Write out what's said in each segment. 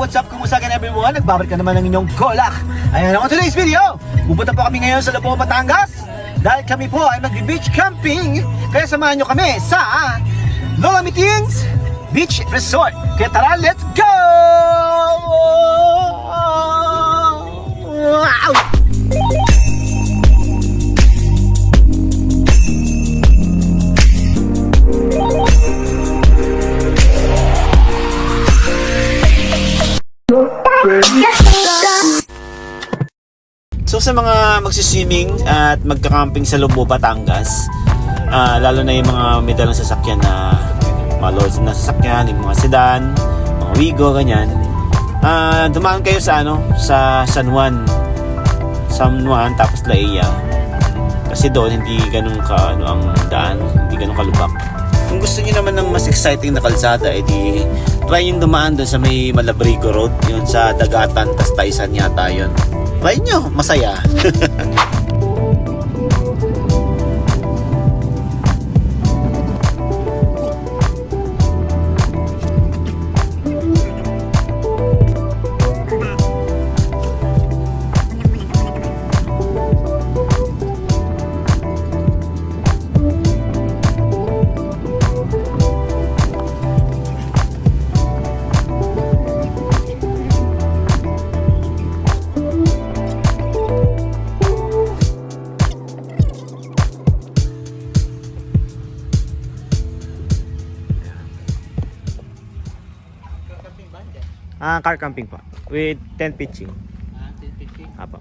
everyone, nagbabalik na naman ng inyong Golak. Ayan ako today's video. Pupunta po kami ngayon sa Labo, Batangas. Dahil kami po ay mag-beach camping. Kaya samahan nyo kami sa Lolamitins Beach Resort. Kaya tara, let's go! Wow! So sa mga magsiswimming at magka-camping sa Lumbo, Batangas, ah, lalo na yung mga may dalang sasakyan na mga lords na sasakyan, yung mga sedan, mga Wigo, ganyan. Ah, dumaan kayo sa ano, sa San Juan. San Juan tapos Laia. Kasi doon hindi ganun ka ano ang daan, hindi ganun kalubak. Kung gusto niyo naman ng mas exciting na kalsada, edi try yung dumaan doon sa may Malabrigo Road, yun sa Dagatan, tas Taisan yata yun. Try nyo, masaya. Ah, car camping po. With tent pitching. Ah, 1050. Apo.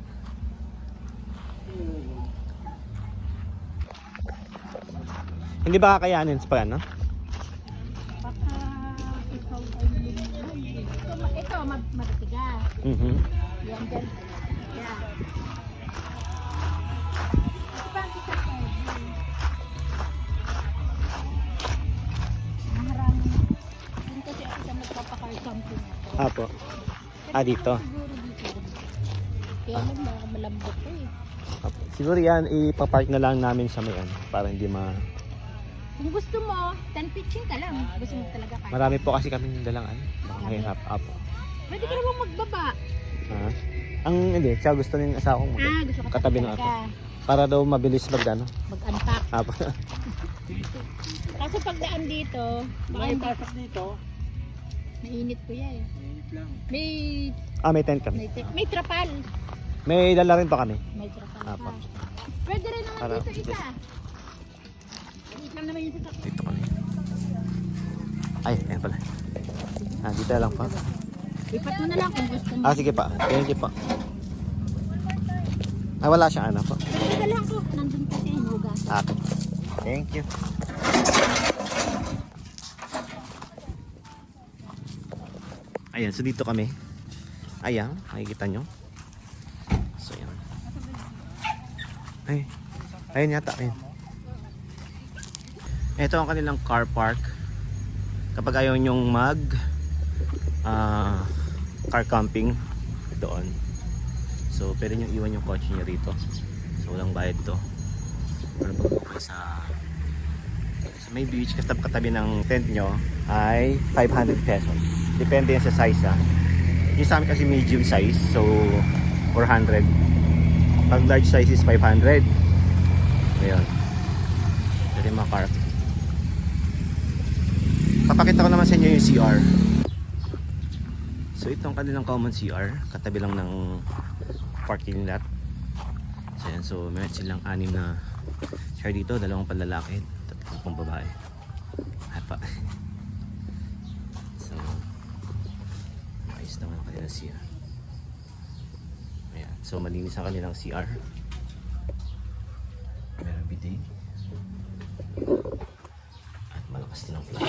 Hindi ba kakayanin sa pag ano? Baka ikaw ay. Ito, ito mag- matitigas. Mhm. Yan, dyan. Something ako. Apo. Ah, dito. Siguro dito. Kaya lang mga malambot ko eh. Apo. Siguro yan, ipapark na lang namin sa may ano, para hindi ma... Kung gusto mo, 10 pitching ka lang. Gusto mo talaga kaya. Marami po kasi kami dalang ano. Baka mahirap. Apo. Pwede ka naman magbaba. Ah. Ang hindi, siya gusto ng asawa kong mag- Ah, gusto ko Katabi ng talaga. para daw mabilis mag ano. Mag-unpack. Apo. Kaso pagdaan dito, baka hindi, pasok dito. Mainit ko yan eh. Minute lang. May, ah, may tent kami. may, te- may trapal. May dala rin pa kami. May trapal Apo. pa. Pwede rin naman Para- dito isa. Wait lang naman yung sasakyan. Dito kami. Ay, ayan pala. Ah, dito lang pa. Lipat mo na lang kung gusto mo. Ah, sige pa. Thank you pa. Ah, wala ano po. Pwede ka lang ko. Nandun kasi hinuga. Ah. Thank you. Ayan, so dito kami. Ayan, makikita nyo. So, ayan. Ay, ayun yata, ayun. Ito ang kanilang car park. Kapag ayaw nyong mag ah, car camping doon. So, pwede nyo iwan yung kotse nyo rito. So, walang bayad to. Para pagbukas sa may beach katab katabi ng tent nyo ay 500 pesos. Depende yan sa size ha. Yung sa amin kasi medium size, so 400. Pag large size is 500. Ayun. Pwede makarp. Papakita ko naman sa inyo yung CR. So itong kanilang common CR, katabi lang ng parking lot. So yan, so meron silang anim na share dito, dalawang panlalaki, tatlong pang babae. Ay pa. So, ayos naman ang kanilang CR. Ayan, so malinis ang kanilang CR. Meron bidet. At malakas din ang flat.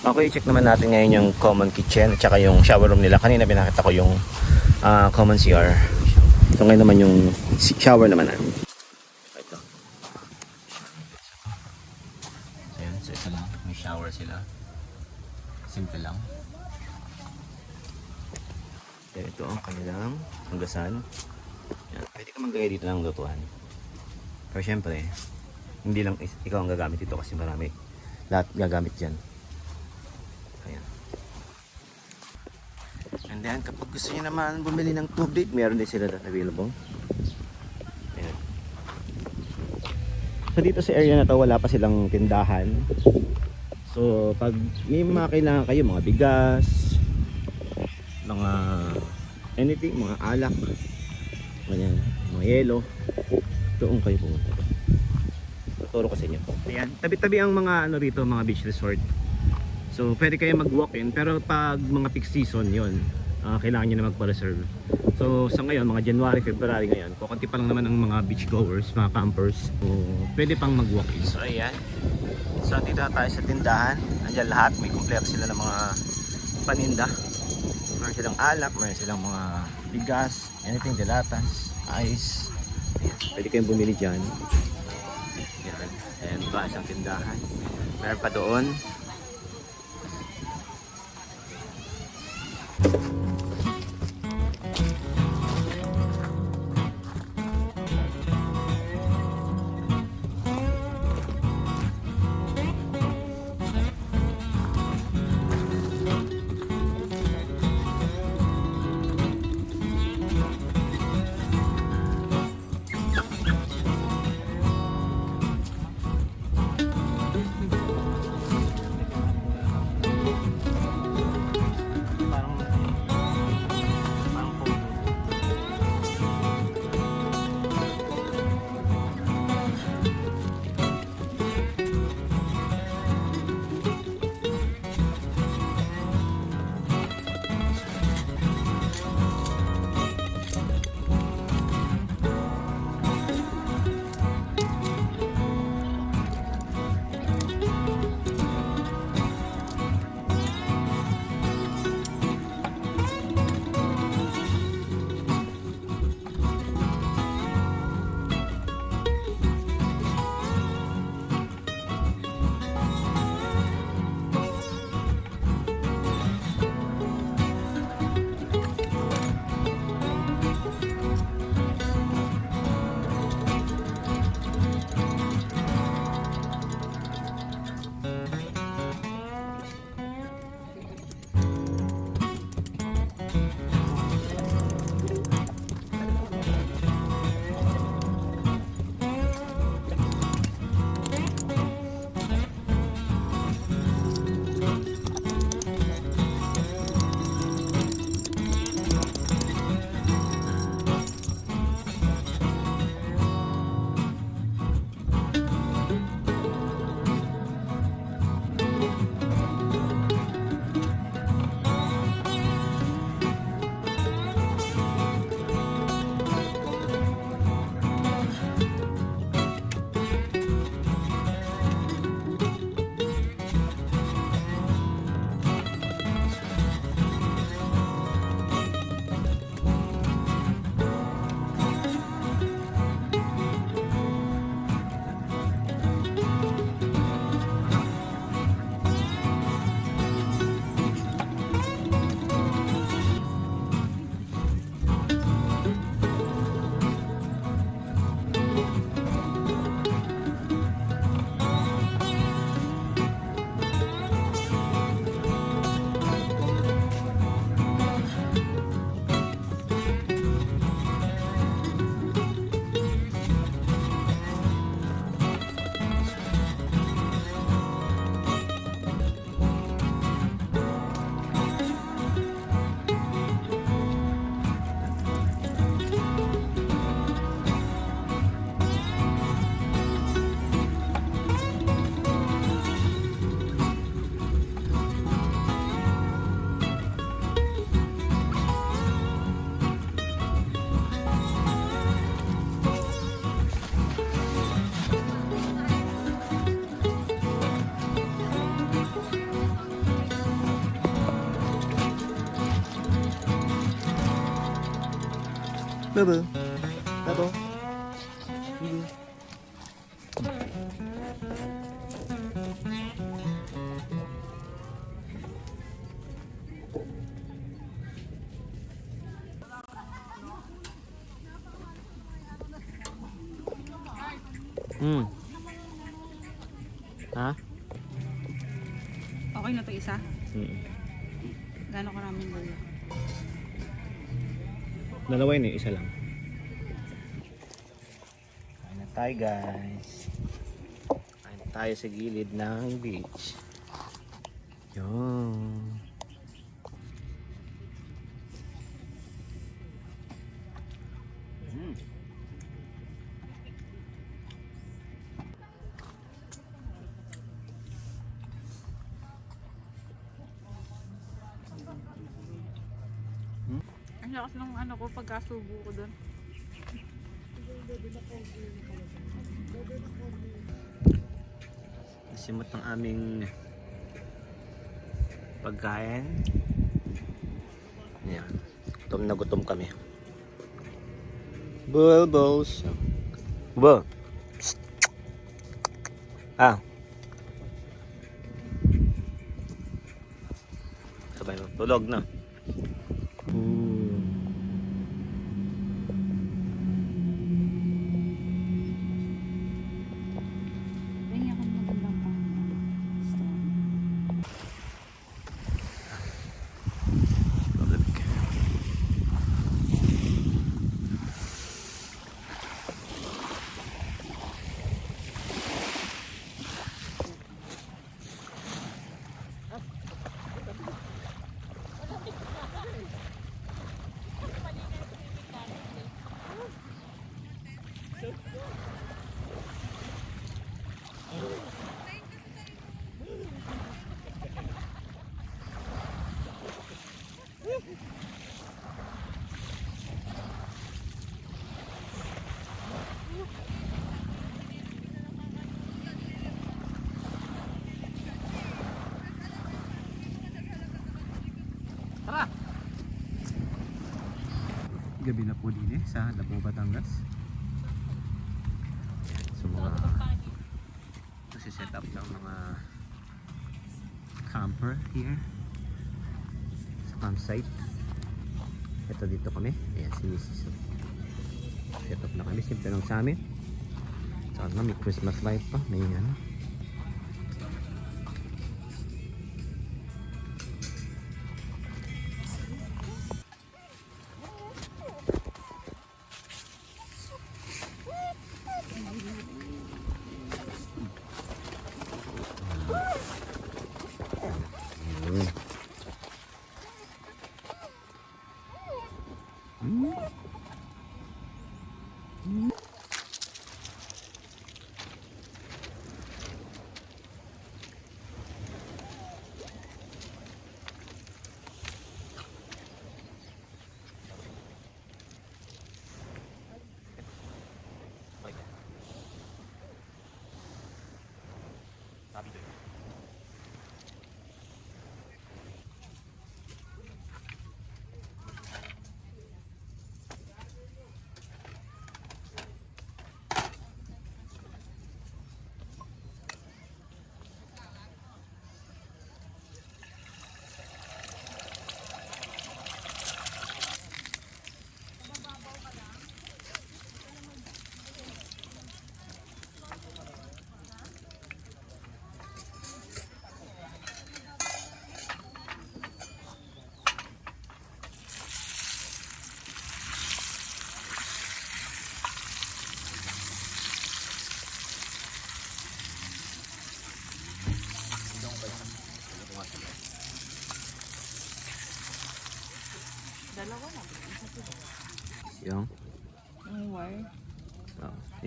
Okay, check naman natin ngayon yung common kitchen at saka yung shower room nila. Kanina pinakita ko yung ah, common CR. So ngayon naman yung shower naman namin. Ito. So yan, so ito lang. May shower sila. Simple lang. Then ito ang kanilang hanggasan. Yan. Pwede ka maglagay dito ng lutuan. Pero syempre, hindi lang ikaw ang gagamit dito kasi marami lahat gagamit dyan. Ayan. And then, kapag gusto niyo naman bumili ng tubig, meron din sila doon available. Ayan. So dito sa area na to, wala pa silang tindahan. So, pag may mga kailangan kayo, mga bigas, mga anything, mga alak, ganyan, mga yelo, doon kayo pumunta. Tuturo ko sa inyo. Ayan, tabi-tabi ang mga ano rito, mga beach resort. So, pwede kayo mag-walk-in, pero pag mga peak season yon ah, kailangan nyo na magpa-reserve. So, sa ngayon, mga January, February ngayon, kukunti pa lang naman ang mga beach goers, mga campers. So, pwede pang mag-walk-in. So, ayan. So, dito na tayo sa tindahan. Nandiyan lahat. May kumpleto sila ng mga paninda. Meron silang alak, meron silang mga bigas, anything, delatas, ice. Ayan. Pwede kayong bumili dyan. Yan. Ayan pa isang tindahan. Meron pa doon. Parang 拜拜 tayo guys. Kain na tayo sa gilid ng beach. Yun. Mm. Ang lakas ng ano ko pagkasubo ko doon. Nasimot ng aming pagkain. Yan. Gutom na gutom kami. Bulbos. Bo. Ah. Sabay mo. Tulog na. Gabi na po din eh sa Labo, Batangas. So mga nasi-set up ng mga camper here sa campsite. Ito dito kami. Ayan si Mrs. Set up na kami. Simple lang sa amin. Sana may Christmas light pa. May ano.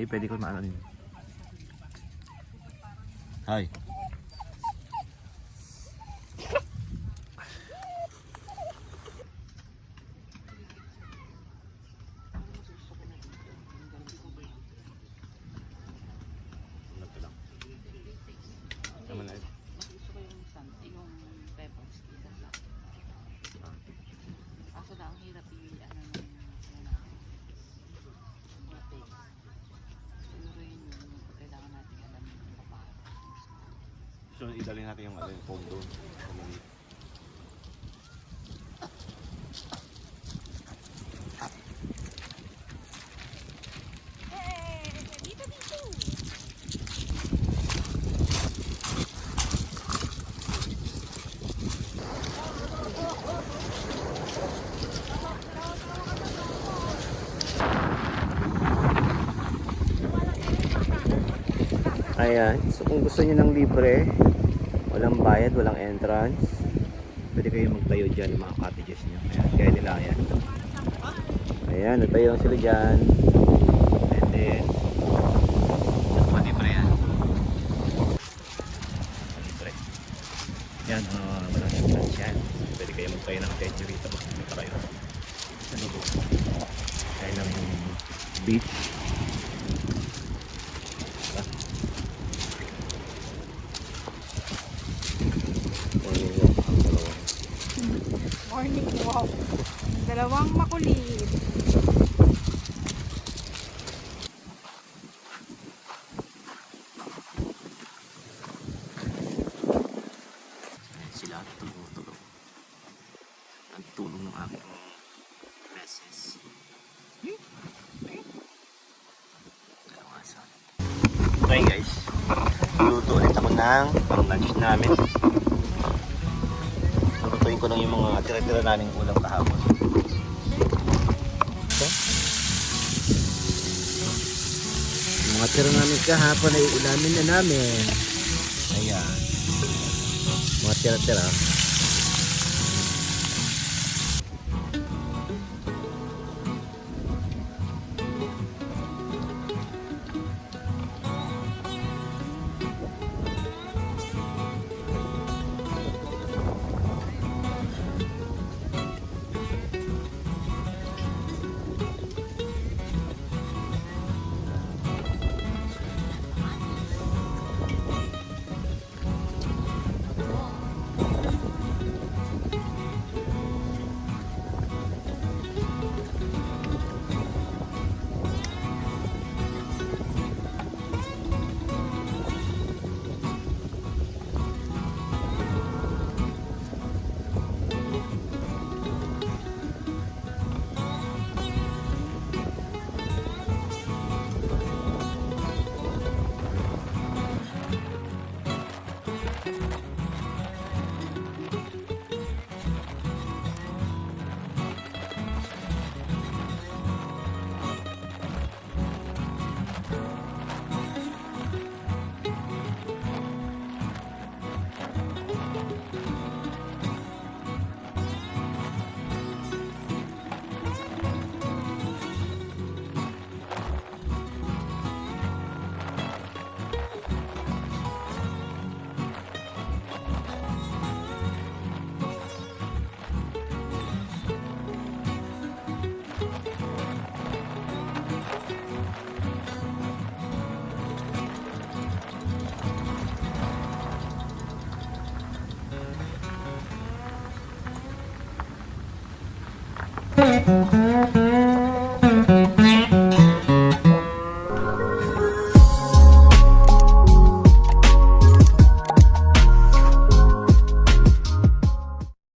Eh, pwede ko maano yun. Hi. Tama na yun. Mas gusto ko yung santi, yung pebbles. Isa lang. Kaso na ang hirap yung ano ng ano, latex. Siguro yun yung kailangan natin alam yung papaano. So, idalhin natin yung, ano, yung foam doon. Ayan. So kung gusto niyo ng libre, walang bayad, walang entrance, pwede kayo magtayo dyan ng mga cottages niyo. Ayan, kaya nila ayan. Ayan, natayo lang sila dyan. And then, malibre yan. Malibre. Yan, uh, walang entrance yan. Pwede kayo magtayo ng tente rito. Magkita kayo. Sa lubo. Kaya ng beach. Okay guys, luto ulit ako ng pang lunch namin. Lutuin ko lang yung mga tira-tira naming ulam kahapon. Ito. Yung mga tira namin kahapon ay ulamin na namin. Ayan. Mga tira-tira. Mm-hmm.